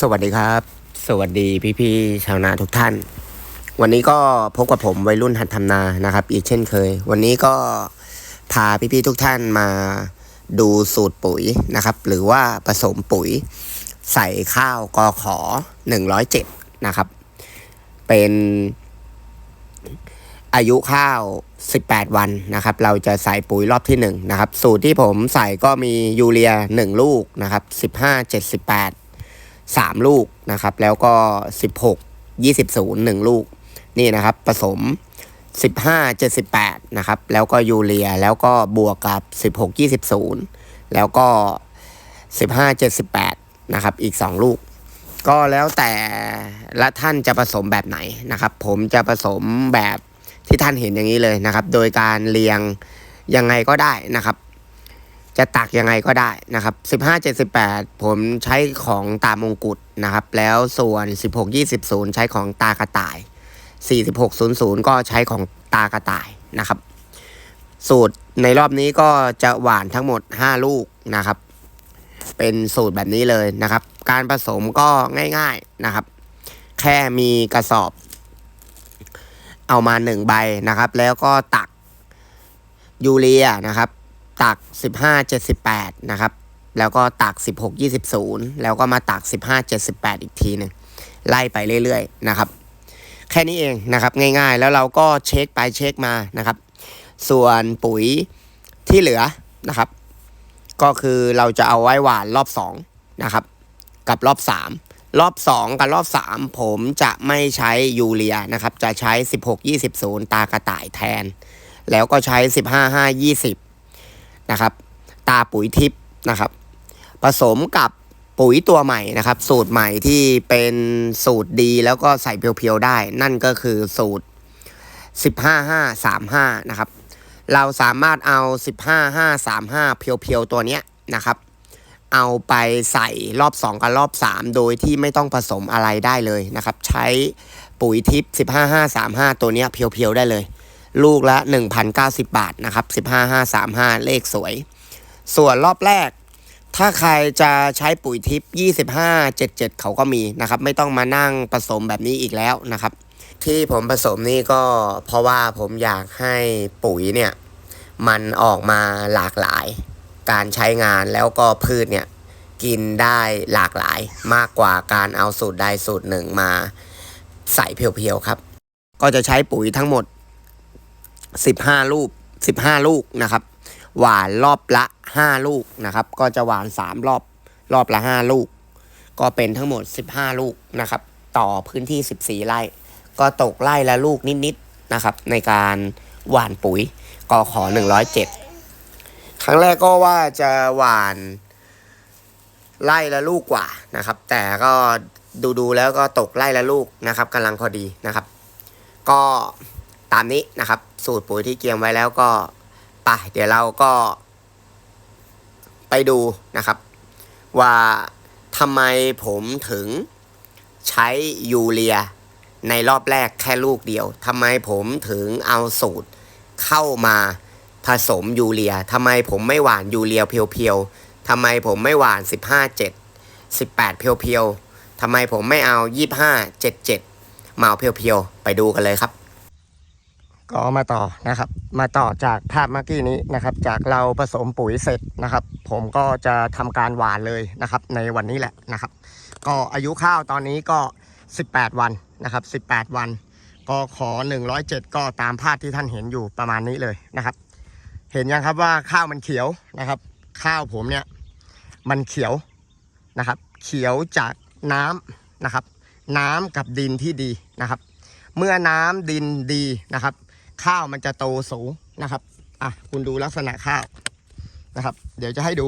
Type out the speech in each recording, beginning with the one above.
สวัสดีครับ สวัสดีพี่ๆชาวนาทุกท่าน วันนี้ก็พบกับผมวัยรุ่นหัดทำนานะครับ อีกเช่นเคย วันนี้ก็พาพี่ๆทุกท่านมาดูสูตรปุ๋ยนะครับ หรือว่าผสมปุ๋ยใส่ข้าวกอขอ107นะครับ เป็นอายุข้าว 18 วันนะครับ เราจะใส่ปุ๋ยรอบที่1นะครับ สูตรที่ผมใส่ก็มียูเรีย 1 ลูกนะครับ 15 78 3 ลูกนะครับ แล้วก็ 16 20 0 1 ลูก นี่นะครับ ผสม 15 78 นะครับ แล้วก็ยูเรีย แล้วก็บวกกับ 16 20 0 แล้วก็ 15 78 นะครับ อีก 2 ลูก ก็แล้วแต่ละท่านจะผสมแบบไหนนะครับ ผมจะผสมแบบที่ท่านเห็นอย่างนี้เลยนะครับ โดยการเรียงยังไงก็ได้นะครับ จะตักยังไงก็ได้นะครับ 15 78 ผมใช้ของตามงกุฎนะครับ แล้วส่วน 16 20 0ใช้ของตากระต่าย 46 00 ก็ใช้ของตากระต่ายนะครับ สูตรในรอบนี้ก็จะหวานทั้งหมด 5 ลูกนะครับ เป็นสูตรแบบนี้เลยนะครับ การผสมก็ง่ายๆนะครับ แค่มีกระสอบ เอามาหนึ่งใบนะครับ แล้วก็ตักยูเรียนะครับ ตัก 15 78 นะครับ แล้วก็ตัก 16 20 แล้วก็มาตัก 15 78 อีกทีหนึ่งไล่ไปเรื่อยๆนะครับ แค่นี้เองนะครับง่ายๆ แล้วเราก็เช็คไปเช็คมานะครับ ส่วนปุ๋ยที่เหลือนะครับ ก็คือเราจะเอาไว้หวานรอบ2นะครับ กับรอบ 3 รอบ 2 กับรอบ 3 ผมจะไม่ใช้ยูเรียนะครับ จะใช้ 16 20ตากระต่ายแทน แล้วก็ใช้ 15 5 20 นะครับ ตาปุ๋ยทิพย์นะครับ ผสมกับปุ๋ยตัวใหม่นะครับ สูตรใหม่ที่เป็นสูตรดีแล้วก็ใส่เพียวๆได้ นั่นก็คือสูตร 15 5 3 5 นะครับ เราสามารถเอา 15 5 3 5 เพียวๆตัวเนี้ยนะครับเอาไปใส่รอบ 2 กับรอบ 3 โดยที่ไม่ต้องผสมอะไรได้เลยนะครับ ใช้ปุ๋ยทิพย์15 5 3 5 ตัวเนี้ยเพียวๆได้เลย ลูกละ 1,090 บาทนะครับ 15 5 3 5 เลขสวย ส่วนรอบแรก ถ้าใครจะใช้ปุ๋ยทิพย์25 77 เขาก็มีนะครับ ไม่ต้องมานั่งผสมแบบนี้อีกแล้วนะครับ ที่ผมผสมนี่ก็เพราะว่าผมอยากให้ปุ๋ยเนี่ย มันออกมาหลากหลาย การใช้งานแล้วก็พืชเนี่ยกินได้หลากหลายมากกว่าการเอาสูตรใดสูตรหนึ่งมาใส่เพียวๆครับ ก็จะใช้ปุ๋ยทั้งหมด 15ลูก15ลูกนะครับ หวานรอบละ5ลูกนะครับ ก็จะหวาน3รอบรอบละ5ลูก ก็เป็นทั้งหมด15ลูกนะครับ ต่อพื้นที่14ไร่ ก็ตกไร่ละลูกนิดๆนะครับ ในการหว่านปุ๋ยกอขอ107ครั้งแรกก็ว่าจะหว่านไร่ละลูกกว่านะครับ แต่ก็ดูๆแล้วก็ตกไร่ละลูกนะครับกำลังพอดีนะครับ ก็ามนี้นะครับ สูตรปุ๋ยที่เกียมไว้แล้วก็ไปเดี๋ยวเราก็ ไปดูนะครับ ว่าทำไมผมถึงใช้ยูเรีย ในรอบแรกแค่ลูกเดียวทำไมผมถึงเอาสูตรเข้ามาผสมยูเรียทำไมผมไม่หวานยูเรียเพียวๆทำไมผมไม่หวาน 15 7 18 เพียวๆทำไมผมไม่เอา 25 77มาเอาเพียวๆไปดูกันเลยครับ ก็มาต่อนะครับ มาต่อจากภาพเมื่อกี้นี้นะครับ จากเราผสมปุ๋ยเสร็จนะครับ ผมก็จะทำการหว่านเลยนะครับ ในวันนี้แหละนะครับ ก็อายุข้าวตอนนี้ก็ 18 วันนะครับ 18 วัน ก็ขอ 107 ก็ตามภาพที่ท่านเห็นอยู่ประมาณนี้เลยนะครับ เห็นยังครับว่าข้าวมันเขียวนะครับ ข้าวผมเนี่ยมันเขียวนะครับ เขียวจากน้ำนะครับ น้ำกับดินที่ดีนะครับ เมื่อน้ำดินดีนะครับ ข้าวมันจะโตสูงนะครับอะคุณดูลักษณะข้าวนะครับ เดี๋ยวจะให้ดู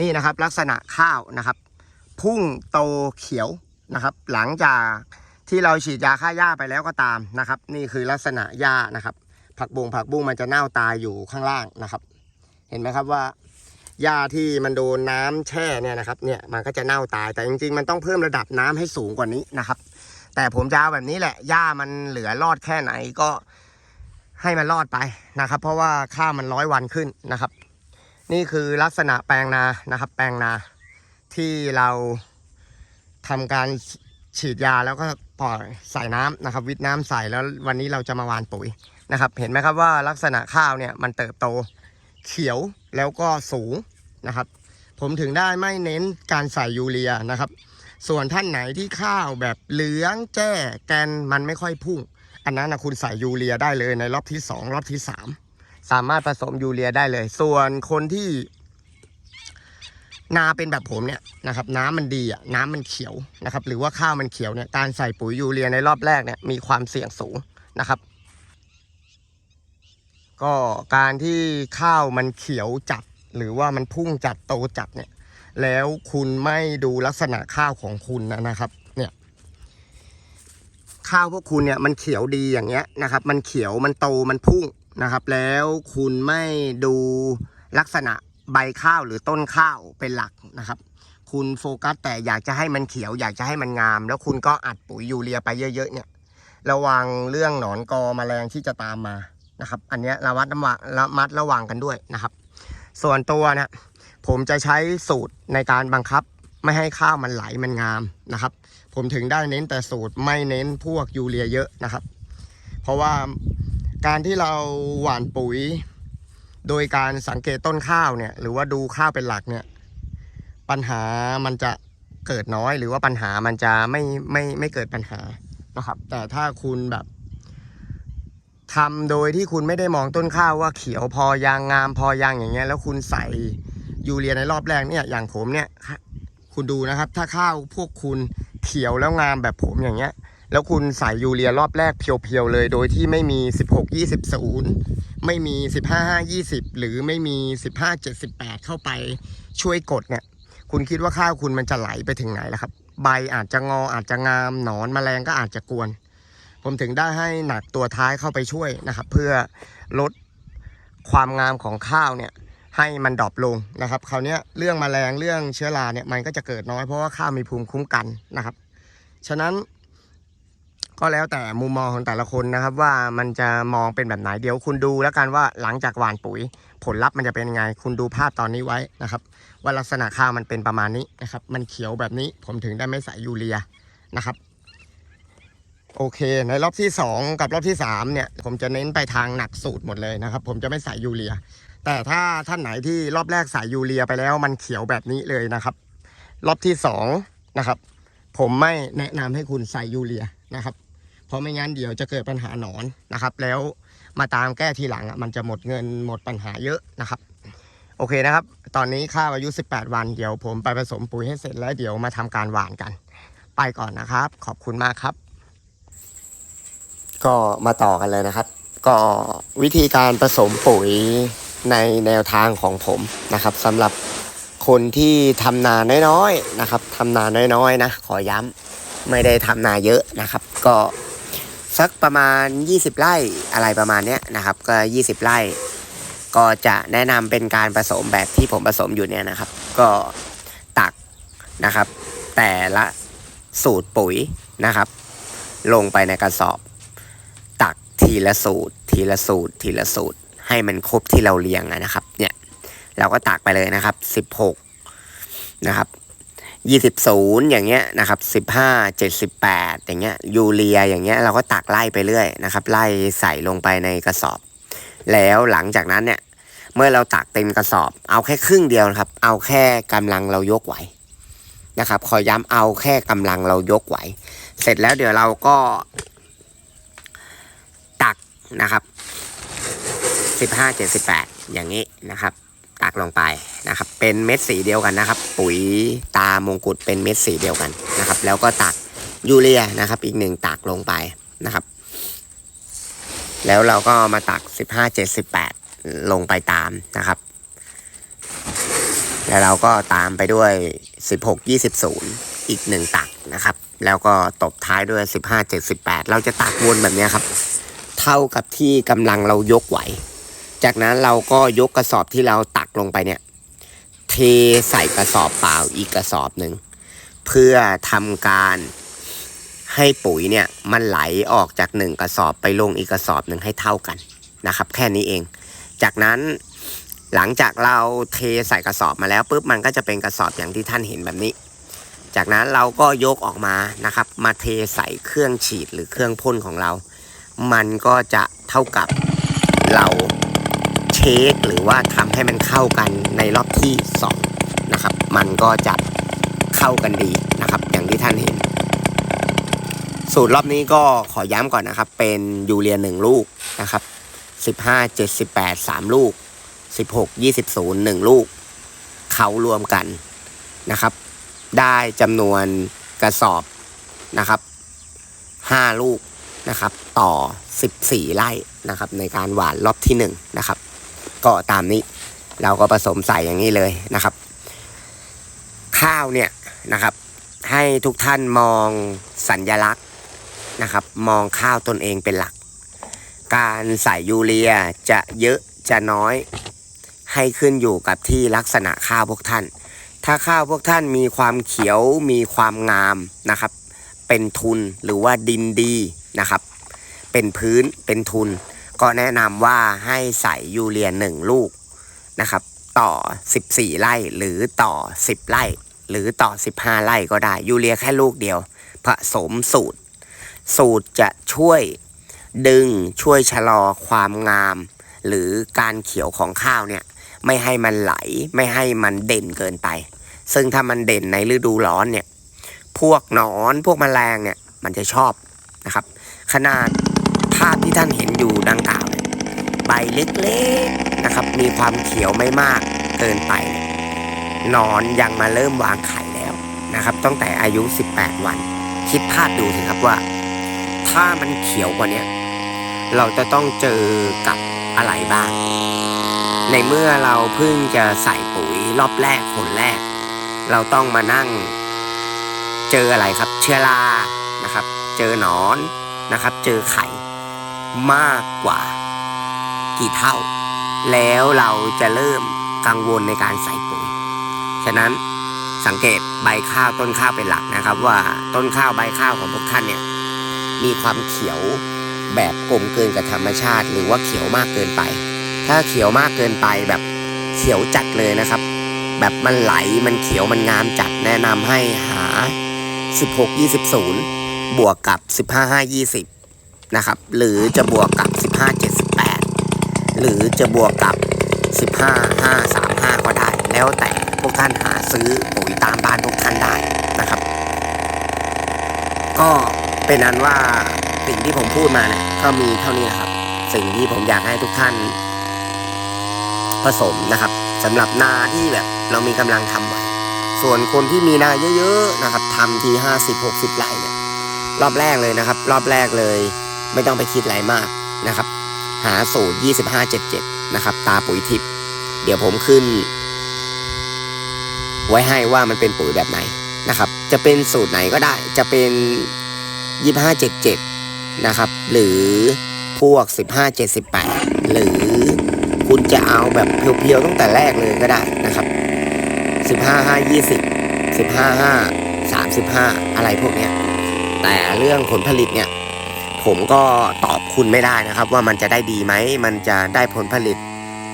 นี่นะครับ ลักษณะข้าวนะครับ พุ่งโตเขียวนะครับ หลังจากที่เราฉีดยาฆ่าหญ้าไปแล้วก็ตามนะครับ นี่คือลักษณะหญ้านะครับ ผักบุ้งผักบุ้งมันจะเน่าตายอยู่ข้างล่างนะครับ เห็นไหมครับว่าหญ้าที่มันโดนน้ำแช่เนี่ยนะครับเนี่ยมันก็จะเน่าตายแต่จริงๆ มันต้องเพิ่มระดับน้ำให้สูงกว่านี้นะครับ แต่ผมจะเอาแบบนี้แหละหญ้ามันเหลือรอดแค่ไหนก็ ให้มันรอดไปนะครับ เพราะว่าข้าวมันร้อยวันขึ้นนะครับ นี่คือลักษณะแปลงนานะครับ แปลงนาที่เราทำการฉีดยาแล้วก็ปล่อยใส่น้ำนะครับ วิทน้ำใส่แล้ววันนี้เราจะมาวานปุ๋ยนะครับ เห็นไหมครับว่าลักษณะข้าวเนี่ยมันเติบโตเขียวแล้วก็สูงนะครับ ผมถึงได้ไม่เน้นการใส่ยูเรียนะครับ ส่วนท่านไหนที่ข้าวแบบเหลืองแจ้แกนมันไม่ค่อยพุ่ง อันนั้นนะคุณใส่ยูเรียได้เลยในรอบที่สองรอบที่สามสามารถผสมยูเรียได้เลย ส่วนคนที่ นาเป็นแบบผมเนี่ยนะครับ น้ำมันดีอะน้ำมันเขียวนะครับ หรือว่าข้าวมันเขียวเนี่ยการใส่ปุ๋ยยูเรียในรอบแรกเนี่ยมีความเสี่ยงสูงนะครับ ก็การที่ข้าวมันเขียวจัด หรือว่ามันพุ่งจัดโตจัดเนี่ย แล้วคุณไม่ดูลักษณะข้าวของคุณนะครับ ข้าวพวกคุณเนี่ยมันเขียวดีอย่างเงี้ยนะครับ มันเขียวมันโตมันพุ่งนะครับ แล้วคุณไม่ดูลักษณะใบข้าวหรือต้นข้าวเป็นหลักนะครับ คุณโฟกัสแต่อยากจะให้มันเขียว อยากจะให้มันงาม แล้วคุณก็อัดปุ๋ยยูเรียไปเยอะ ๆ เนี่ย ระวังเรื่องหนอนกอแมลงที่จะตามมานะครับ อันนี้ระวัดระวังระมัดระวังกันด้วยนะครับ ส่วนตัวเนี่ยผมจะใช้สูตรในการบังคับ ไม่ให้ข้าวมันไหลมันงามนะครับ ผมถึงได้เน้นแต่สูตรไม่เน้นพวกยูเรียเยอะนะครับ เพราะว่าการที่เราหว่านปุ๋ย โดยการสังเกตต้นข้าวเนี่ย หรือว่าดูข้าวเป็นหลักเนี่ย ปัญหามันจะเกิดน้อยหรือว่าปัญหามันจะไม่ไม่ไม่เกิดปัญหานะครับ แต่ถ้าคุณแบบทำโดยที่คุณไม่ได้มองต้นข้าวว่าเขียวพอยางงามพอยางอย่างเงี้ย แล้วคุณใส่ยูเรียในรอบแรกเนี่ยอย่างผมเนี่ย คุณดูนะครับ ถ้าข้าวพวกคุณ เขียวแล้วงามแบบผมอย่างเงี้ย แล้วคุณใส่ยูเรียรอบแรกเพียวๆเลย โดยที่ไม่มี 16 20 0 ไม่มี 15 5 20 หรือไม่มี 15 78 เข้าไปช่วยกดเนี่ย คุณคิดว่าข้าวคุณมันจะไหลไปถึงไหนล่ะครับ ใบอาจจะงออาจจะงามหนอนแมลงก็อาจจะกวน ผมถึงได้ให้หนักตัวท้ายเข้าไปช่วยนะครับ เพื่อลดความงามของข้าวเนี่ย ให้มันดรอปลงนะครับคราวนี้เรื่องแมลงเรื่องเชื้อราเนี่ยมันก็จะเกิดน้อยเพราะว่าข้าวมีภูมิคุ้มกันนะครับ ฉะนั้นก็แล้วแต่มุมมองของแต่ละคนนะครับว่ามันจะมองเป็นแบบไหนเดี๋ยวคุณดูแล้วกันว่าหลังจากหว่านปุ๋ย ผลลัพธ์มันจะเป็นยังไง คุณดูภาพตอนนี้ไว้นะครับ ว่าลักษณะข้าวมันเป็นประมาณนี้นะครับ มันเขียวแบบนี้ผมถึงได้ไม่ใส่ยูเรียนะครับ โอเค ในรอบที่ 2 กับรอบที่3เนี่ยผมจะเน้นไปทางหนักสูตรหมดเลยนะครับ ผมจะไม่ใส่ยูเรีย แต่ถ้าท่านไหนที่รอบแรกใส่ยูเรียไปแล้ว มันเขียวแบบนี้เลยนะครับ รอบที่2นะครับ ผมไม่แนะนำให้คุณใส่ยูเรียนะครับ เพราะไม่งั้นเดี๋ยวจะเกิดปัญหาหนอนนะครับ แล้วมาตามแก้ทีหลังอะมันจะหมดเงินหมดปัญหาเยอะนะครับ โอเคนะครับ ตอนนี้ข้าวอายุ 18 วันเดี๋ยวผมไปผสมปุ๋ยให้เสร็จแล้วเดี๋ยวมาทำการหว่านกัน ไปก่อนนะครับ ขอบคุณมากครับ ก็มาต่อกันเลยนะครับ ก็วิธีการผสมปุ๋ย ในแนวทางของผมนะครับสำหรับคนที่ทำนาน้อยๆนะครับทำนาน้อยๆนะขอย้ำไม่ได้ทำนาเยอะนะครับ ก็สักประมาณ 20 ไร่อะไรประมาณเนี้ยนะครับ ก็ 20 ไร่ก็จะแนะนำเป็นการผสมแบบที่ผมผสมอยู่เนี่ยนะครับ ก็ตักนะครับ แต่ละสูตรปุ๋ยนะครับ ลงไปในกระสอบ ตักทีละสูตร ทีละสูตร ทีละสูตร ให้มันครบที่เราเรียงนะครับ เนี่ยเราก็ตักไปเลยนะครับ16นะครับ20ศูนย์อย่างเงี้ยนะครับ15 78อย่างเงี้ยยูเรียอย่างเงี้ยเราก็ตักไล่ไปเรื่อยนะครับไล่ใส่ลงไปในกระสอบ แล้วหลังจากนั้นเนี่ยเมื่อเราตักเต็มกระสอบ เอาแค่ครึ่งเดียวนะครับ เอาแค่กำลังเรายกไหวนะครับขอย้ำเอาแค่กำลังเรายกไหว เสร็จแล้วเดี๋ยวเราก็ตักนะครับ สิบห้าเจ็ดสิบแปดอย่างนี้นะครับตักลงไปนะครับ เป็นเม็ดสีเดียวกันนะครับ ปุ๋ยตามงกุฎเป็นเม็ดสีเดียวกันนะครับ แล้วก็ตักยูเรียนะครับ อีกหนึ่งตักลงไปนะครับ แล้วเราก็มาตักสิบห้าเจ็ดสิบแปดลงไปตามนะครับ แล้วเราก็ตามไปด้วยสิบหกยี่สิบศูนย์อีกหนึ่งตักนะครับ แล้วก็ตบท้ายด้วยสิบห้าเจ็ดสิบแปดเราจะตักวนแบบนี้ครับ เท่ากับที่กำลังเรายกไหว จากนั้นเราก็ยกกระสอบที่เราตักลงไปเนี่ย เทใส่กระสอบเปล่าอีกกระสอบหนึ่ง เพื่อทำการให้ปุ๋ยเนี่ยมันไหลออกจากหนึ่งกระสอบไปลงอีกกระสอบหนึ่งให้เท่ากันนะครับ แค่นี้เอง จากนั้นหลังจากเราเทใส่กระสอบมาแล้วปุ๊บมันก็จะเป็นกระสอบอย่างที่ท่านเห็นแบบนี้ จากนั้นเราก็ยกออกมานะครับ มาเทใส่เครื่องฉีดหรือเครื่องพ่นของเรา มันก็จะเท่ากับเรา ช็คหรือว่าทำให้มันเข้ากันในรอบที่สองนะครับ มันก็จะเข้ากันดีนะครับ อย่างที่ท่านเห็น สูตรรอบนี้ก็ขอย้ำก่อนนะครับ เป็นยูเรียหนึ่งลูกนะครับสิบห้าเจ็ดสิบแปดสามลูกสิบหกยี่สิบศูนย์หนึ่งลูก เขารวมกันนะครับ ได้จำนวนกระสอบนะครับห้าลูกนะครับ ต่อสิบสี่ไร่นะครับ ในการหวานรอบที่หนึ่งนะครับ ก็ตามนี้ เราก็ผสมใส่อย่างนี้เลยนะครับ ข้าวเนี่ยนะครับ ให้ทุกท่านมองสัญญลักษณ์นะครับ มองข้าวตนเองเป็นหลัก การใส่ยูเรียจะเยอะจะน้อย ให้ขึ้นอยู่กับที่ลักษณะข้าวพวกท่าน ถ้าข้าวพวกท่านมีความเขียวมีความงามนะครับ เป็นทุนหรือว่าดินดีนะครับ เป็นพื้นเป็นทุน ก็แนะนำว่าให้ใส่ยูเรียหนึ่งลูกนะครับ ต่อ 14 ไร่หรือต่อ 10 ไร่ หรือต่อ 15 ไร่ก็ได้ยูเรียแค่ลูกเดียว ผสมสูตร สูตรจะช่วยดึงช่วยชะลอความงาม หรือการเขียวของข้าวเนี่ยไม่ให้มันไหลไม่ให้มันเด่นเกินไป ซึ่งถ้ามันเด่นในฤดูร้อนเนี่ยพวกหนอนพวกแมลงเนี่ยมันจะชอบนะครับ ขนาด ที่ท่านเห็นอยู่ดังกล่าวใบเล็กๆนะครับ มีความเขียวไม่มากเกินไปนอนยังมาเริ่มวางไข่แล้วนะครับ ตั้งแต่อายุ 18 วัน คิดภาพดูสิครับว่า ถ้ามันเขียวกว่านี้เราจะต้องเจอกับอะไรบ้าง ในเมื่อเราเพิ่งจะใส่ปุ๋ยรอบแรกผลแรก เราต้องมานั่ง เจออะไรครับ เชื้อรานะครับ เจอหนอนนะครับ เจอไข่ มากกว่า กี่เท่า แล้วเราจะเริ่มกังวลในการใส่ปุ๋ย ฉะนั้นสังเกตใบข้าวต้นข้าวเป็นหลักนะครับ ว่าต้นข้าวใบข้าวของพวกท่านเนี่ยมีความเขียวแบบกลมเกินกับธรรมชาติ หรือว่าเขียวมากเกินไป ถ้าเขียวมากเกินไปแบบเขียวจัดเลยนะครับ แบบมันไหลมันเขียวมันงามจัดแนะนำให้หา 16 20บวกกับ 15 5 20 นะครับ หรือจะบวกกับ 15 78 หรือจะบวกกับ 15 5 3 5 ก็ได้ แล้วแต่พวกท่านหาซื้อปุ๋ยตามบ้านพวกท่านได้นะครับ ก็เป็นนั้นว่าสิ่งที่ผมพูดมาเนี่ยก็มีเท่านี้นะครับ สิ่งที่ผมอยากให้ทุกท่านผสมนะครับสำหรับนาที่แบบเรามีกำลังทำไหวส่วนคนที่มีนาเยอะๆนะครับทำทีห้าสิบหกสิบไร่เนี่ยรอบแรกเลยนะครับ รอบแรกเลย ไม่ต้องไปคิดอะไรมากนะครับ หาสูตรยี่สิบห้าเจ็ดเจ็ดนะครับ ตาปุ๋ยทิพย์เดี๋ยวผมขึ้น ไว้ให้ว่ามันเป็นปุ๋ยแบบไหนนะครับ จะเป็นสูตรไหนก็ได้ จะเป็นยี่ห้าเจ็ดเจ็ดนะครับ หรือพวกสิบห้าเจ็ดสิบแปดหรือคุณจะเอาแบบเพียวๆตั้งแต่แรกเลยก็ได้นะครับ 15 5 20 15 5 35 อะไรพวกเนี้ยแต่เรื่องผลผลิตเนี่ย ผมก็ตอบคุณไม่ได้นะครับ ว่ามันจะได้ดีไหม มันจะได้ผลผลิต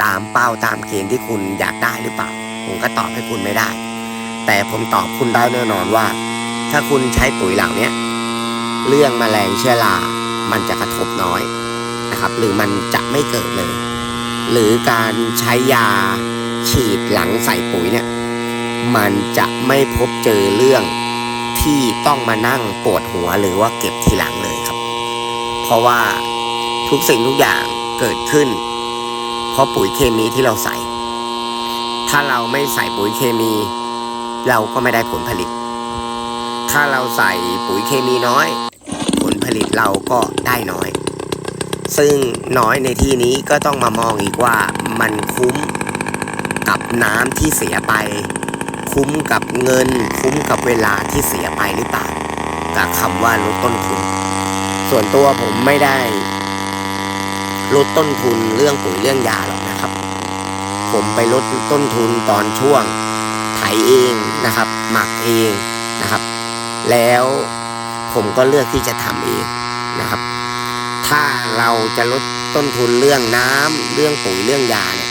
ตามเป้าตามเกณฑ์ที่คุณอยากได้หรือเปล่า ผมก็ตอบให้คุณไม่ได้ แต่ผมตอบคุณได้แน่นอนว่า ถ้าคุณใช้ปุ๋ยเหล่านี้เรื่องแมลงเชื้อรา มันจะกระทบน้อยนะครับ หรือมันจะไม่เกิดเลย หรือการใช้ยาฉีดหลังใส่ปุ๋ยเนี่ย มันจะไม่พบเจอเรื่องที่ต้องมานั่งปวดหัวหรือว่าเก็บทีหลังเลย เพราะว่าทุกสิ่งทุกอย่างเกิดขึ้น เพราะปุ๋ยเคมีที่เราใส่ ถ้าเราไม่ใส่ปุ๋ยเคมี เราก็ไม่ได้ผลผลิต ถ้าเราใส่ปุ๋ยเคมีน้อย ผลผลิตเราก็ได้น้อย ซึ่งน้อยในที่นี้ก็ต้องมามองอีกว่ามันคุ้มกับน้ำที่เสียไป คุ้มกับเงิน คุ้มกับเวลาที่เสียไปหรือเปล่ากับคำว่าลดต้นทุน ส่วนตัวผมไม่ได้ลดต้นทุนเรื่องปุ๋ยเรื่องยาหรอกนะครับ ผมไปลดต้นทุนตอนช่วงไถเองนะครับ หมักเองนะครับ แล้วผมก็เลือกที่จะทำเองนะครับ ถ้าเราจะลดต้นทุนเรื่องน้ำเรื่องปุ๋ยเรื่องยาเนี่ย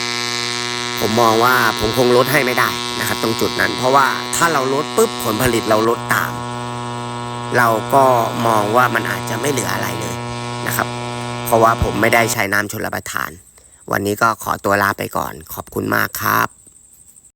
ผมมองว่าผมคงลดให้ไม่ได้นะครับ ตรงจุดนั้น เพราะว่าถ้าเราลดปุ๊บผลผลิตเราลดตาม เราก็มองว่ามันอาจจะไม่เหลืออะไรเลยนะครับ เพราะว่าผมไม่ได้ใช้น้ำชลประทาน วันนี้ก็ขอตัวลาไปก่อน ขอบคุณมากครับ